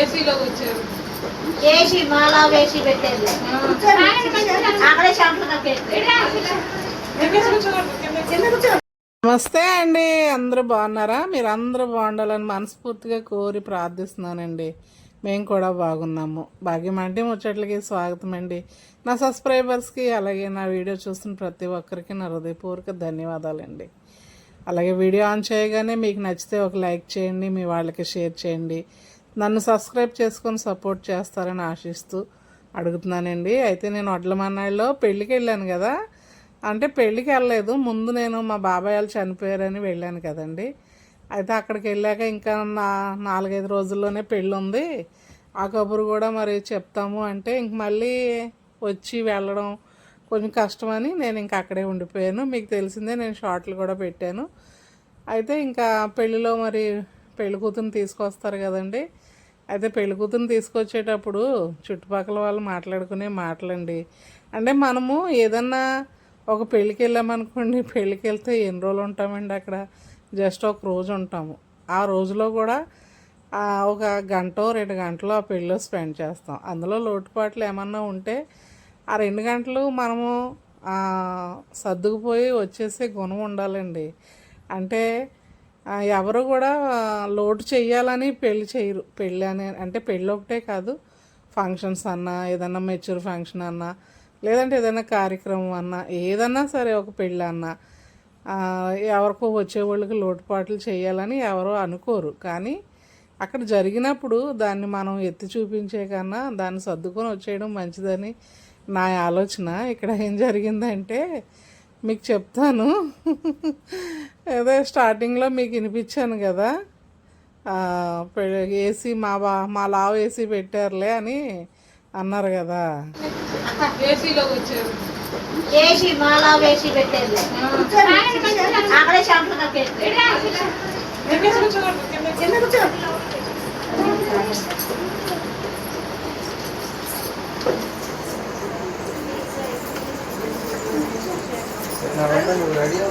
ఏసీలో వచ్చారు వేసి మాలా వేసి పెట్టేది అక్కడే షాంపులు నమస్తే అండి అందరూ బాగున్నారా? మీరు అందరూ బాగుండాలని మనస్ఫూర్తిగా కోరి ప్రార్థిస్తున్నానండి. మేము కూడా బాగున్నాము. భాగ్యం అంటే ముచ్చట్లకి స్వాగతం అండి. నా సబ్స్క్రైబర్స్కి అలాగే నా వీడియో చూస్తున్న ప్రతి ఒక్కరికి నా హృదయపూర్వక ధన్యవాదాలండి. అలాగే వీడియో ఆన్ చేయగానే మీకు నచ్చితే ఒక లైక్ చేయండి మీ వాళ్ళకి షేర్ చేయండి. నన్ను సబ్స్క్రైబ్ చేసుకొని సపోర్ట్ చేస్తారని ఆశిస్తూ అడుగుతున్నానండి. అయితే నేను వడ్లమన్నాళ్ళలో పెళ్ళికి వెళ్ళాను కదా. అంటే పెళ్ళికి వెళ్ళలేదు. ముందు నేను మా బాబాయ్ వాళ్ళు చనిపోయారని వెళ్ళాను కదండి. అయితే అక్కడికి వెళ్ళాక ఇంకా నా నాలుగైదు రోజుల్లోనే పెళ్ళి ఉంది ఆ కబురు కూడా మరి చెప్తాము అంటే ఇంక మళ్ళీ వచ్చి వెళ్ళడం కొంచెం కష్టమని నేను ఇంకా అక్కడే ఉండిపోయాను. మీకు తెలిసిందే నేను షార్ట్లు కూడా పెట్టాను. అయితే ఇంకా పెళ్ళిలో మరి పెళ్ళి కూతురుని తీసుకొస్తారు కదండి. అయితే పెళ్ళి కూతురుని తీసుకొచ్చేటప్పుడు చుట్టుపక్కల వాళ్ళు మాట్లాడుకునే మాటలండి. అంటే మనము ఏదన్నా ఒక పెళ్ళికి వెళ్ళామనుకోండి పెళ్ళికి వెళ్తే ఎన్ని రోజులు ఉంటామండి అక్కడ? జస్ట్ ఒక రోజు ఉంటాము. ఆ రోజులో కూడా ఒక గంట రెండు గంటలు ఆ పెళ్ళిలో స్పెండ్ చేస్తాం. అందులో లోటుపాట్లు ఏమన్నా ఉంటే ఆ రెండు గంటలు మనము సర్దుకుపోయి వచ్చేసే గుణం ఉండాలండి. అంటే ఎవరు కూడా లోటు చెయ్యాలని పెళ్ళి చేయరు. పెళ్ళి అనే అంటే పెళ్ళి ఒకటే కాదు ఫంక్షన్స్ అన్నా ఏదన్నా మెచ్యూర్ ఫంక్షన్ అన్నా లేదంటే ఏదైనా కార్యక్రమం అన్నా ఏదన్నా సరే ఒక పెళ్ళి అన్నా ఎవరికో వచ్చే వాళ్ళకి లోటుపాట్లు చేయాలని ఎవరో అనుకోరు. కానీ అక్కడ జరిగినప్పుడు దాన్ని మనం ఎత్తి చూపించే కన్నా దాన్ని సర్దుకొని వచ్చేయడం మంచిదని నా ఆలోచన. ఇక్కడ ఏం జరిగిందంటే మీకు చెప్తాను. ఏదో స్టార్టింగ్లో మీకు వినిపించాను కదా. ఏసీ మా బా మా లావు ఏసీ పెట్టారులే అని అన్నారు కదా. ఏసీలో వచ్చారు. మాలా వేసి పెట్టేది అక్కడే షాంపులు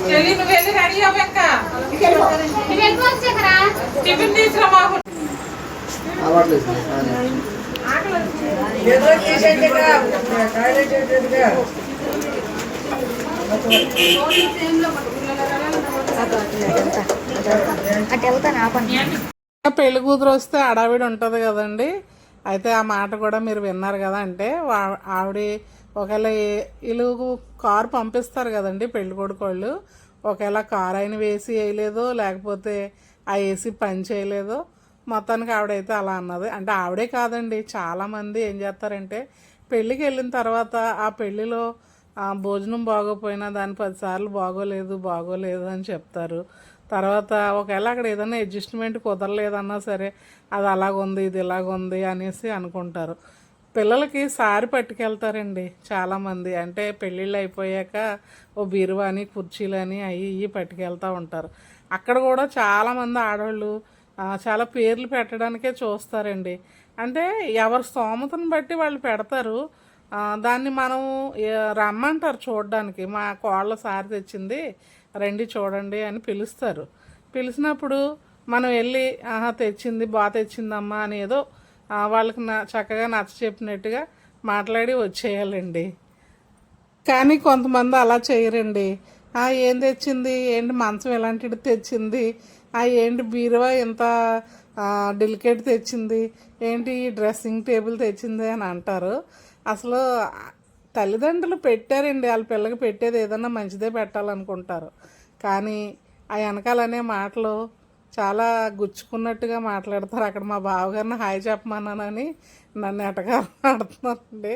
చెల్లి రెడీ టిఫిన్ తీసుకురా మాకు పెళ్ళి కూతురు వస్తే అడావిడి ఉంటుంది కదండి. అయితే ఆ మాట కూడా మీరు విన్నారు కదా అంటే ఆవిడ ఒకవేళ వీళ్ళు కారు పంపిస్తారు కదండి పెళ్ళి కొడుకు వాళ్ళు ఒకవేళ కారు ఆయన వేసి వేయలేదో లేకపోతే ఆ ఏసీ పని చేయలేదో మొత్తానికి ఆవిడైతే అలా అన్నది. అంటే ఆవిడే కాదండి చాలామంది ఏం చేస్తారంటే పెళ్ళికి వెళ్ళిన తర్వాత ఆ పెళ్ళిలో భోజనం బాగోపోయినా దాని పదిసార్లు బాగోలేదు బాగోలేదు అని చెప్తారు. తర్వాత ఒకవేళ అక్కడ ఏదైనా అడ్జస్ట్మెంట్ కుదరలేదన్నా సరే అది అలాగుంది ఇది ఇలాగుంది అనేసి అనుకుంటారు. పిల్లలకి సారి పట్టుకెళ్తారండి చాలామంది. అంటే పెళ్ళిళ్ళు అయిపోయాక ఓ బీరువాని కుర్చీలని అవి ఇవి పట్టుకెళ్తూ ఉంటారు. అక్కడ కూడా చాలామంది ఆడవాళ్ళు చాలా పేర్లు పెట్టడానికే చూస్తారండి. అంటే ఎవరి స్తోమతను బట్టి వాళ్ళు పెడతారు. దాన్ని మనం రమ్మంటారు చూడడానికి. మా కోళ్ళ సారి తెచ్చింది రండి చూడండి అని పిలుస్తారు. పిలిచినప్పుడు మనం వెళ్ళి ఆహా తెచ్చింది బాగా తెచ్చిందమ్మా అని ఏదో వాళ్ళకి నా చక్కగా నచ్చ చెప్పినట్టుగా మాట్లాడి వచ్చేయాలండి. కానీ కొంతమంది అలా చేయరండి. ఆ ఏం తెచ్చింది? ఏంటి మంచం ఎలాంటిది తెచ్చింది? ఆ ఏంటి బీరువా ఇంత డెలికేట్ తెచ్చింది? ఏంటి ఈ డ్రెస్సింగ్ టేబుల్ తెచ్చింది అని అంటారు. అసలు తల్లిదండ్రులు పెట్టారండి. వాళ్ళ పిల్లకి పెట్టేది ఏదన్నా మంచిదే పెట్టాలనుకుంటారు. కానీ ఆ వెనకాలనే మాటలు చాలా గుచ్చుకున్నట్టుగా మాట్లాడతారు. అక్కడ మా బావగారిని హాయ్ చెప్పమన్నానని నన్ను ఎటకారం ఆడుతున్నారండి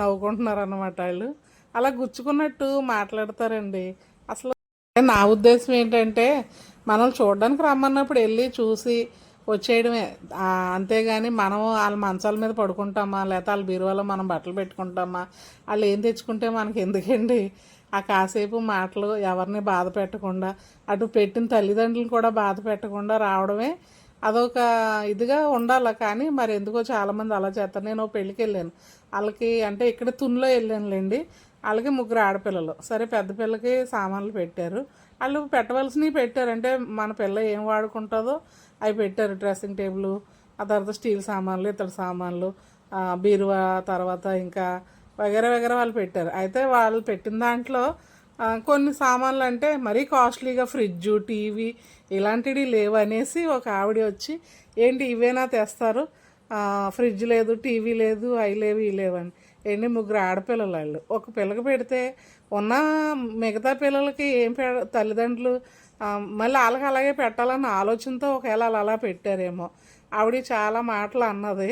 నవ్వుకుంటున్నారు అన్నమాట వాళ్ళు. అలా గుచ్చుకున్నట్టు మాట్లాడతారండి. అసలు నా ఉద్దేశం ఏంటంటే మనం చూడడానికి రమ్మన్నప్పుడు వెళ్ళి చూసి వచ్చేయడమే. అంతేగాని మనం వాళ్ళ మంచాల మీద పడుకుంటామా? లేకపోతే వాళ్ళ బీరువాలో మనం బట్టలు పెట్టుకుంటామా? వాళ్ళు ఏం తెచ్చుకుంటే మనకి ఎందుకండి ఆ కాసేపు మాటలు ఎవరిని బాధ పెట్టకుండా అటు పెట్టిన తల్లిదండ్రులు కూడా బాధ పెట్టకుండా రావడమే అదొక ఇదిగా ఉండాలి. కానీ మరి ఎందుకో చాలామంది అలా చేస్తారు. నేను ఓ పెళ్ళికి వెళ్ళాను. వాళ్ళకి అంటే ఇక్కడ తునిలో వెళ్ళానులేండి. వాళ్ళకి ముగ్గురు ఆడపిల్లలు. సరే పెద్ద పిల్లకి సామాన్లు పెట్టారు. వాళ్ళు పెట్టవలసినవి పెట్టారు. అంటే మన పిల్ల ఏం వాడుకుంటుందో అవి పెట్టారు. డ్రెస్సింగ్ టేబుల్ ఆ తర్వాత స్టీల్ సామాన్లు ఇతర సామాన్లు బీరువా తర్వాత ఇంకా వగేర వగేర వాళ్ళు పెట్టారు. అయితే వాళ్ళు పెట్టిన దాంట్లో కొన్ని సామాన్లు అంటే మరీ కాస్ట్లీగా ఫ్రిడ్జ్ టీవీ ఇలాంటివి లేవు అనేసి ఒక ఆవిడ వచ్చి ఏంటి ఇవేనా తెస్తారు? ఫ్రిడ్జ్ లేదు టీవీ లేదు అవి లేవు ఇవి లేవు అని. ఏంటి ముగ్గురు ఆడపిల్లలు వాళ్ళు. ఒక పిల్లకి పెడితే ఉన్న మిగతా పిల్లలకి ఏం పెడ తల్లిదండ్రులు మళ్ళీ వాళ్ళకి అలాగే పెట్టాలన్న ఆలోచనతో ఒకవేళ వాళ్ళు అలా పెట్టారేమో. ఆవిడ చాలా మాటలు అన్నది.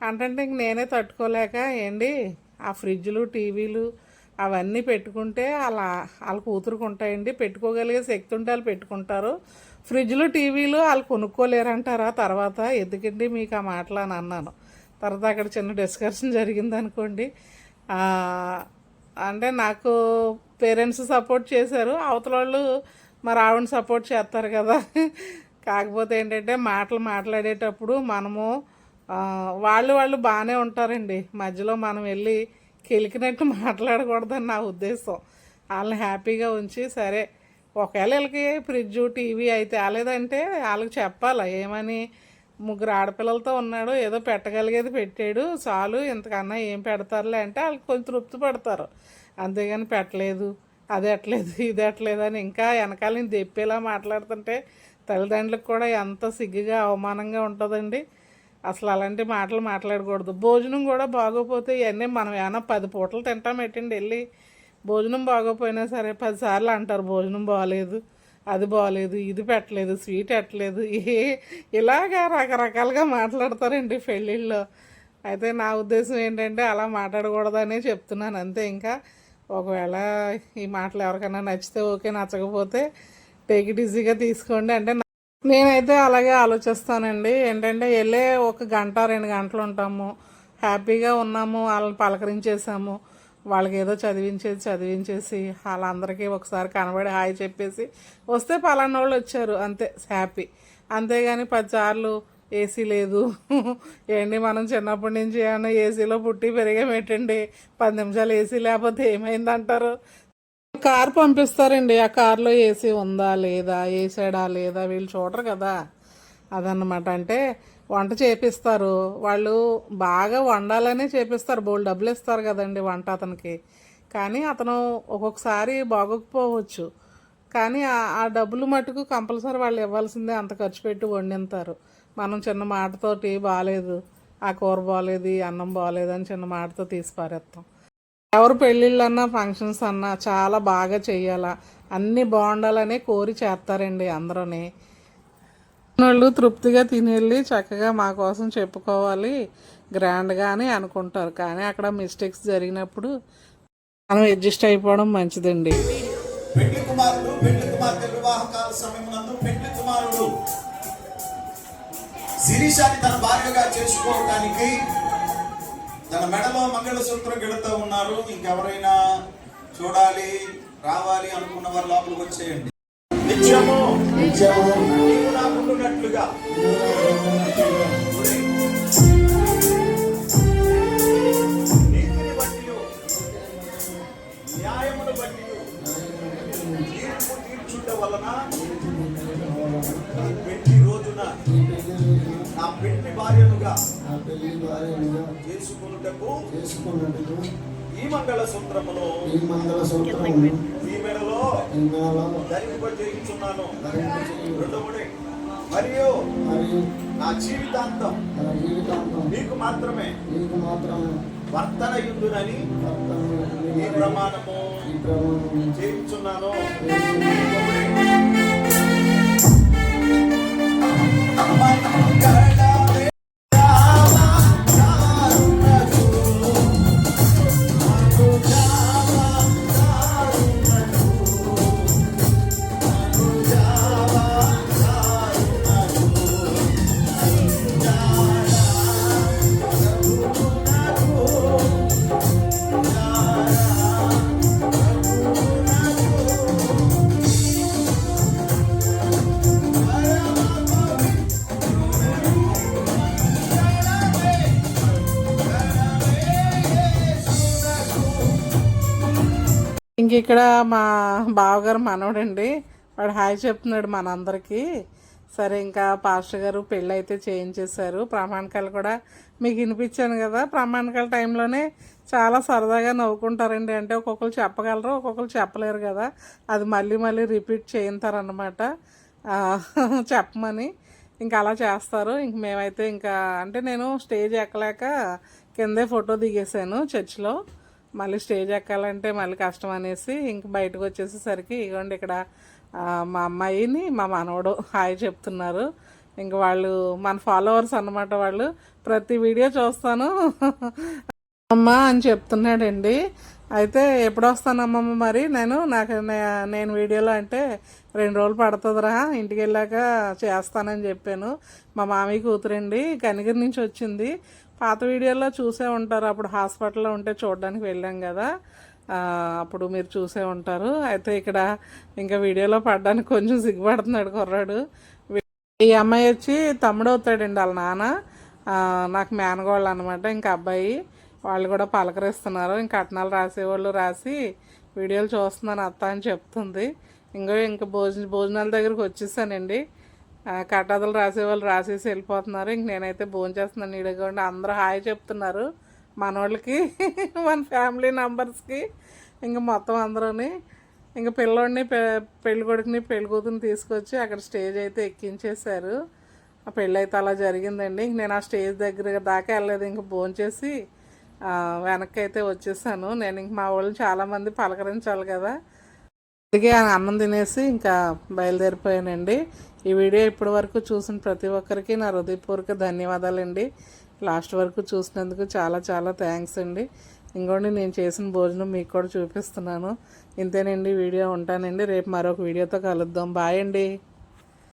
అంటే ఇంక నేనే తట్టుకోలేక ఏంటి ఆ ఫ్రిడ్జ్లు టీవీలు అవన్నీ పెట్టుకుంటే అలా వాళ్ళ కూతురుకు ఉంటాయండి. పెట్టుకోగలిగే శక్తి ఉంటే వాళ్ళు పెట్టుకుంటారు. ఫ్రిడ్జ్లు టీవీలు వాళ్ళు కొనుక్కోలేరంటారా? తర్వాత ఎందుకండి మీకు ఆ మాటలు అని అన్నాను. తర్వాత అక్కడ చిన్న డిస్కషన్ జరిగింది అనుకోండి అంటే నాకు పేరెంట్స్ సపోర్ట్ చేశారు. అవతల వాళ్ళు మరి ఆవిడని సపోర్ట్ చేస్తారు కదా. కాకపోతే ఏంటంటే మాటలు మాట్లాడేటప్పుడు మనము వాళ్ళు వాళ్ళు బాగానే ఉంటారండి. మధ్యలో మనం వెళ్ళి కెలికినట్టు మాట్లాడకూడదని నా ఉద్దేశం. వాళ్ళని హ్యాపీగా ఉంచి సరే ఒకవేళ వీళ్ళకి ఫ్రిడ్జ్ టీవీ అయితే తేలేదంటే వాళ్ళకి చెప్పాలి ఏమని? ముగ్గురు ఆడపిల్లలతో ఉన్నాడు ఏదో పెట్టగలిగేది పెట్టాడు చాలు ఇంతకన్నా ఏం పెడతారులే అంటే వాళ్ళకి కొంచెం తృప్తి పడతారు. అంతేగాని పెట్టలేదు అది ఎట్లేదు ఇది ఎట్లేదు అని ఇంకా వెనకాల నుంచి తెప్పేలా మాట్లాడుతుంటే తల్లిదండ్రులకు కూడా ఎంత సిగ్గుగా అవమానంగా ఉంటుందండి. అసలు అలాంటి మాటలు మాట్లాడకూడదు. భోజనం కూడా బాగోపోతే ఇవన్నీ మనం ఏమైనా పది పూటలు తింటాం పెట్టండి వెళ్ళి? భోజనం బాగోపోయినా సరే పదిసార్లు అంటారు భోజనం బాగాలేదు అది బాగలేదు ఇది పెట్టలేదు స్వీట్ పెట్టలేదు. ఏ ఇలాగా రకరకాలుగా మాట్లాడతారండి పెళ్ళిళ్ళలో అయితే నా ఉద్దేశం ఏంటంటే అలా మాట్లాడకూడదనే చెప్తున్నాను అంతే ఇంకా. ఒకవేళ ఈ మాటలు ఎవరికైనా నచ్చితే ఓకే నచ్చకపోతే టేక్ ఇట్ ఈజీగా తీసుకోండి. అంటే నేనైతే అలాగే ఆలోచిస్తానండి. ఏంటంటే వెళ్ళే ఒక గంట రెండు గంటలు ఉంటాము. హ్యాపీగా ఉన్నాము వాళ్ళని పలకరించేసాము. వాళ్ళకి ఏదో చదివించేది చదివించేసి వాళ్ళందరికీ ఒకసారి కనబడి హాయ్ చెప్పేసి వస్తే పలానా వాళ్ళు వచ్చారు అంతే హ్యాపీ. అంతేగాని పదిసార్లు ఏసీ లేదు. ఏంటి మనం చిన్నప్పటి నుంచి ఏమైనా ఏసీలో పుట్టి పెరిగేమేటండి? పది నిమిషాలు ఏసీ లేకపోతే ఏమైందంటారు? కార్ పంపిస్తారండి. ఆ కార్లో ఏసీ ఉందా లేదా వేసాడా లేదా వీళ్ళు చూడరు కదా. అదన్నమాట. అంటే వంట చేపిస్తారు. వాళ్ళు బాగా వండాలనే చేపిస్తారు. బోల్ డబ్బులు ఇస్తారు కదండి వంట అతనికి. కానీ అతను ఒక్కొక్కసారి బాగోకపోవచ్చు. కానీ ఆ- డబ్బులు మటుకు కంపల్సరీ వాళ్ళు ఇవ్వాల్సిందే. అంత ఖర్చు పెట్టి వండింతారు మనం చిన్న మాటతోటి బాగాలేదు ఆ కూర బాగాలేదు అన్నం బాగాలేదు అని చిన్న మాటతో తీసి పారేస్తాం ఎవరు పెళ్ళిళ్ళన్నా ఫంక్షన్స్ అన్నా చాలా బాగా చేయాలా అన్నీ బాగుండాలనే కోరి చేస్తారండి అందరూని. వాళ్ళు తృప్తిగా తినేళ్ళి చక్కగా మా కోసం చెప్పుకోవాలి గ్రాండ్గా అని అనుకుంటారు. కానీ అక్కడ మిస్టేక్స్ జరిగినప్పుడు మనం అడ్జస్ట్ అయిపోవడం మంచిదండి. పెళ్ళి కుమారుడు పెళ్ళి కుమార్తె వివాహకాల సమయమునందు పెళ్ళి కుమారుడు శిరీషాన్ని తన భార్యగా చేసుకోవటానికి తన మెడలో మంగళసూత్రం గెడుతూ ఉన్నారు. ఇంకెవరైనా చూడాలి రావాలి అనుకున్న వారు లోపలికి వచ్చేయండి. నిత్యము నిత్యము. నీవు నాకుండునట్లుగా నీతిని బట్టి న్యాయమును బట్టి తీర్పు తీర్చుట వలన రోజున పెళ్ళి భార్యనుగా ఆ పెళ్ళి భార్యనుగా చేసుకున్నటకు చేసుకున్నట్టుకు ఈ మంగళ సూత్రమును ఈ మంగళ సూత్రమును ఈ మెడలో ఈ నెలలో ధరింపజేయుచున్నాను ధరింపచేయు రెండవది మరియు మరియు నా జీవితాంతం తన జీవితాంతం నీకు మాత్రమే నీకు మాత్రమే వర్తన యుందునని భర్తను ఈ ప్రమాణము ఈ ప్రమాణం చేయించున్నాను. ఇంక ఇక్కడ మా బావగారు మనవడండి వాడు హాయ్ చెప్తున్నాడు మనందరికీ. సరే ఇంకా పాస్టర్ గారు పెళ్ళి అయితే చేయించేశారు. ప్రామాణికాలు కూడా మీకు వినిపించాను కదా. ప్రామాణికాల టైంలోనే చాలా సరదాగా నవ్వుకుంటారండి. అంటే ఒక్కొక్కరు చెప్పగలరు ఒక్కొక్కరు చెప్పలేరు కదా. అది మళ్ళీ మళ్ళీ రిపీట్ చేయింతారనమాట చెప్పమని. ఇంకా అలా చేస్తారు. ఇంక మేమైతే ఇంకా అంటే నేను స్టేజ్ ఎక్కలేక కిందే ఫోటో దిగేసాను చర్చిలో. మళ్ళీ స్టేజ్ ఎక్కాలంటే మళ్ళీ కష్టం అనేసి ఇంక బయటకు వచ్చేసేసరికి ఇగోండి ఇక్కడ మా అమ్మాయిని మా మనవడు హాయ్ చెప్తున్నారు. ఇంక వాళ్ళు మన ఫాలోవర్స్ అన్నమాట వాళ్ళు. ప్రతి వీడియో చూస్తాను. అమ్మ అని చెప్తున్నాడండి. అయితే ఎప్పుడు వస్తానమ్మమ్మ మరి? నేను నాకు నే- నేను వీడియోలో అంటే రెండు రోజులు పడుతుందిరా ఇంటికి వెళ్ళాక చేస్తానని చెప్పాను. మా మామయ్య కూతురండి కనిగిరి నుంచి వచ్చింది. పాత వీడియోలో చూసే ఉంటారు. అప్పుడు హాస్పిటల్లో ఉంటే చూడడానికి వెళ్ళాం కదా. అప్పుడు మీరు చూసే ఉంటారు. అయితే ఇక్కడ ఇంకా వీడియోలో పడడానికి కొంచెం సిగ్గుపడుతున్నాడు కుర్రాడు. ఈ అమ్మాయి వచ్చి తమ్ముడు అవుతాడండి వాళ్ళ నాన్న. నాకు మేనగోళ్ళు అనమాట ఇంకా అబ్బాయి. వాళ్ళు కూడా పలకరిస్తున్నారు. ఇంకా కట్నాలు రాసేవాళ్ళు రాసి వీడియోలు చూస్తున్నాను అత్త అని చెప్తుంది. ఇంకో ఇంకా భోజన భోజనాల దగ్గరికి వచ్చేసానండి. ఆ, రాసేవాళ్ళు రాసేసి వెళ్ళిపోతున్నారు. ఇంక నేనైతే భోజనం చేస్తున్నాను ఇడగండి అందరూ హాయ్ చెప్తున్నారు మనోళ్ళకి మన ఫ్యామిలీ మెంబర్స్కి ఇంక మొత్తం అందరూని. ఇంక పిల్లోడిని పె పెళ్ళి కొడుకుని పెళ్ళి కూతురుని తీసుకొచ్చి అక్కడ స్టేజ్ అయితే ఎక్కించేశారు. ఆ పెళ్ళి అయితే అలా జరిగిందండి. ఇంక నేను ఆ స్టేజ్ దగ్గర దాకా వెళ్ళలేదు. ఇంక భోంచేసి వెనక్కి అయితే వచ్చేసాను. నేను ఇంక మా వాళ్ళని చాలామంది పలకరించాలి కదా. అందుకే అన్నం తినేసి ఇంకా బయలుదేరిపోయానండి. ఈ వీడియో ఇప్పటి వరకు చూసిన ప్రతి ఒక్కరికి నా హృదయపూర్వక ధన్యవాదాలండి. లాస్ట్ వరకు చూసినందుకు చాలా చాలా థ్యాంక్స్ అండి. ఇంకోండి నేను చేసిన భోజనం మీకు కూడా చూపిస్తున్నాను. ఇంతేనండి వీడియో ఉంటానండి. రేపు మరొక వీడియోతో కలుద్దాం. బాయ్ అండి.